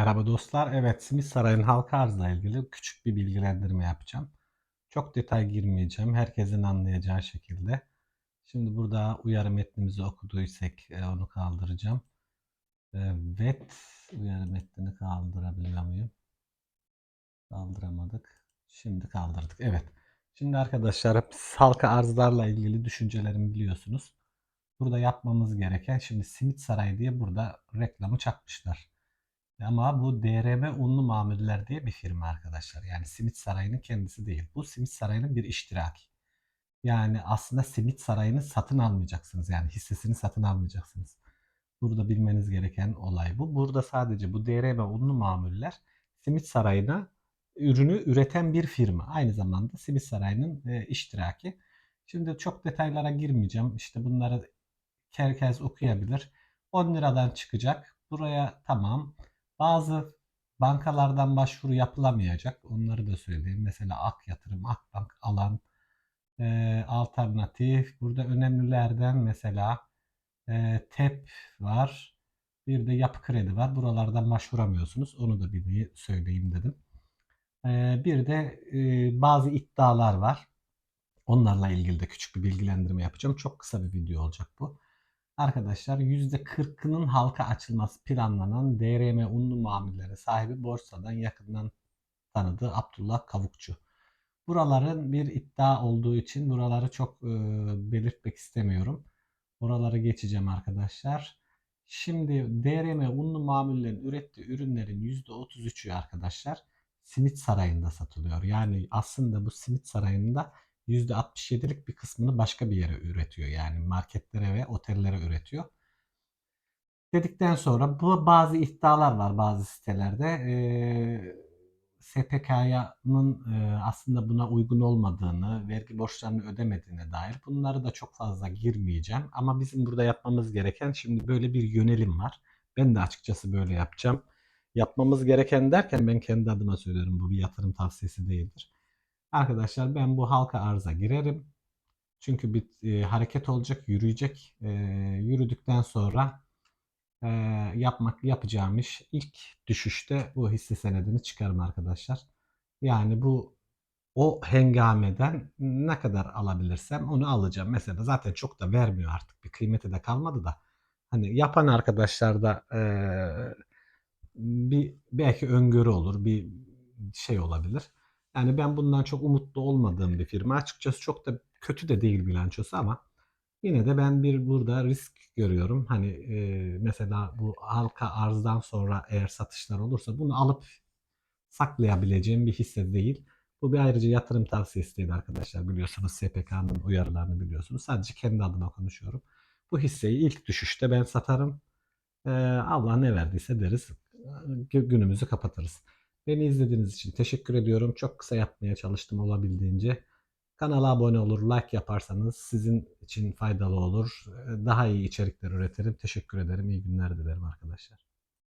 Merhaba dostlar. Evet, Simit Sarayı'nın halka arzla ilgili küçük bir bilgilendirme yapacağım. Çok detay girmeyeceğim. Herkesin anlayacağı şekilde. Şimdi burada uyarı metnimizi okuduysak e, onu kaldıracağım. Evet, uyarı metnini kaldırabiliyor muyum? Kaldıramadık. Şimdi kaldırdık. Evet. Şimdi arkadaşlar halka arzlarla ilgili düşüncelerimi biliyorsunuz. Burada yapmamız gereken şimdi Simit Sarayı diye burada reklamı çakmışlar. Ama bu DRM Unlu Mamuller diye bir firma arkadaşlar. Yani Simit Sarayı'nın kendisi değil. Bu Simit Sarayı'nın bir iştiraki. Yani aslında Simit Sarayı'nı satın almayacaksınız. Yani hissesini satın almayacaksınız. Burada bilmeniz gereken olay bu. Burada sadece bu DRM Unlu Mamuller Simit Sarayı'na ürünü üreten bir firma. Aynı zamanda Simit Sarayı'nın e, iştiraki. Şimdi çok detaylara girmeyeceğim. İşte bunları herkes okuyabilir. 10 liradan çıkacak. Buraya tamam. Bazı bankalardan başvuru yapılamayacak. Onları da söyleyeyim. Mesela Ak Yatırım, Akbank, Alan, e, Alternatif. Burada önemlilerden mesela e, TEP var. Bir de Yapı Kredi var. Buralardan başvuramıyorsunuz. Onu da bir söyleyeyim dedim. E, bir de e, bazı iddialar var. Onlarla ilgili de küçük bir bilgilendirme yapacağım. Çok kısa bir video olacak bu. Arkadaşlar %40'ının halka açılması planlanan DRM unlu mamulleri sahibi borsadan yakından tanıdığı Abdullah Kavukçu. Buraların bir iddia olduğu için buraları çok e, belirtmek istemiyorum. Buraları geçeceğim arkadaşlar. Şimdi DRM unlu mamullerin ürettiği ürünlerin %33'ü arkadaşlar Simit Sarayı'nda satılıyor. Yani aslında bu Simit Sarayı'nda %67'lik bir kısmını başka bir yere üretiyor. Yani marketlere ve otellere üretiyor. Dedikten sonra bu bazı iddialar var bazı sitelerde. Ee, SPK'nın e, aslında buna uygun olmadığını, vergi borçlarını ödemediğine dair bunları da çok fazla girmeyeceğim. Ama bizim burada yapmamız gereken şimdi böyle bir yönelim var. Ben de açıkçası böyle yapacağım. Yapmamız gereken derken ben kendi adıma söylüyorum. Bu bir yatırım tavsiyesi değildir. Arkadaşlar ben bu halka arıza girerim. Çünkü bir e, hareket olacak, yürüyecek. E, yürüdükten sonra e, yapmak yapacağım iş ilk düşüşte bu hisse senedini çıkarım arkadaşlar. Yani bu o hengameden ne kadar alabilirsem onu alacağım. Mesela zaten çok da vermiyor artık. Bir kıymeti de kalmadı da. Hani yapan arkadaşlar da e, bir belki öngörü olur, bir şey olabilir. Yani ben bundan çok umutlu olmadığım bir firma. Açıkçası çok da kötü de değil bilançosu ama yine de ben bir burada risk görüyorum. Hani e, mesela bu halka arzdan sonra eğer satışlar olursa bunu alıp saklayabileceğim bir hisse değil. Bu bir ayrıca yatırım tavsiyesi değil arkadaşlar. Biliyorsunuz SPK'nın uyarılarını biliyorsunuz. Sadece kendi adıma konuşuyorum. Bu hisseyi ilk düşüşte ben satarım. Ee, Allah ne verdiyse deriz. Günümüzü kapatırız. Beni izlediğiniz için teşekkür ediyorum. Çok kısa yapmaya çalıştım olabildiğince. Kanala abone olur, like yaparsanız sizin için faydalı olur. Daha iyi içerikler üretirim. Teşekkür ederim. İyi günler dilerim arkadaşlar.